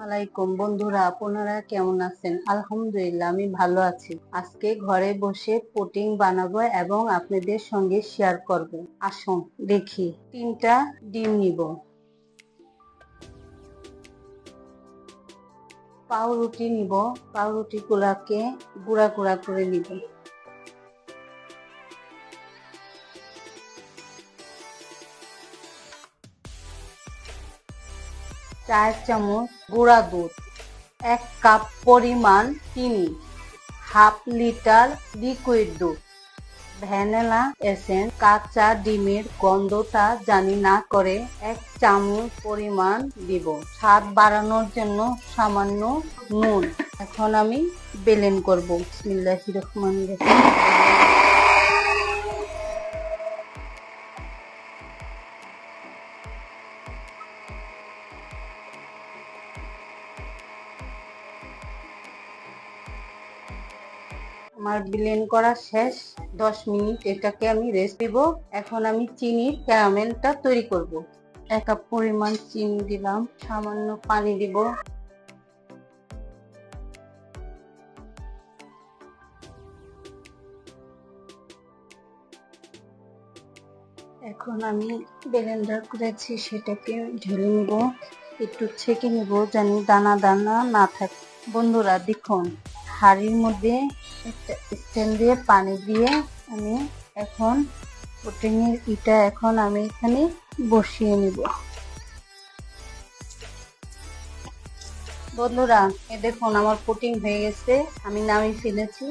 আলাইকুম বন্ধুরা, আপনারা কেমন আছেন? আলহামদুলিল্লাহ, আমি ভালো আছি। আজকে ঘরে বসে পুটিং বানাবো এবং আপনাদের সঙ্গে শেয়ার করব। আসুন, দেখি, তিনটা ডিম নিব। পাউরুটি নিব। পাউরুটি গুলাকে গুঁড়া গুঁড়া করে নিব। চার চামচ গুঁড়া দুধ, এক কাপ পরিমাণ চিনি, হাফ লিটার লিকুইড দুধ ভ্যানিলা এসেন্স কাঁচা ডিমের গন্ধটা জানি না করে এক চামচ পরিমাণ দিব। স্বাদ বাড়ানোর জন্য সামান্য নুন। এখন আমি বেলেন করব। বিসমিল্লাহির রহমানির রহিম। আমার ব্লেন্ড করা শেষ, দশ মিনিট এটাকে আমি রেস্ট দিব। এখন আমি চিনির ক্যারামেলটা তৈরি করব। এক কাপ পরিমাণ চিনি দিলাম, সামান্য পানি দিব। এখন আমি ব্লেন্ডার করেছি, সেটাকে ঢেলে নিব। একটু ছেঁকে নিব জানি দানা দানা না থাকে। বন্ধুরা, দেখুন, হাঁড়ির মধ্যে স্ট্যান্ড দিয়ে পানি দিয়ে আমি এখন পুটিংয়ের ইটা এখন আমি এখানে বসিয়ে নিব বন্ধুরা এ দেখুন আমার পুটিং হয়ে গেছে আমি নামিয়ে ফেলেছি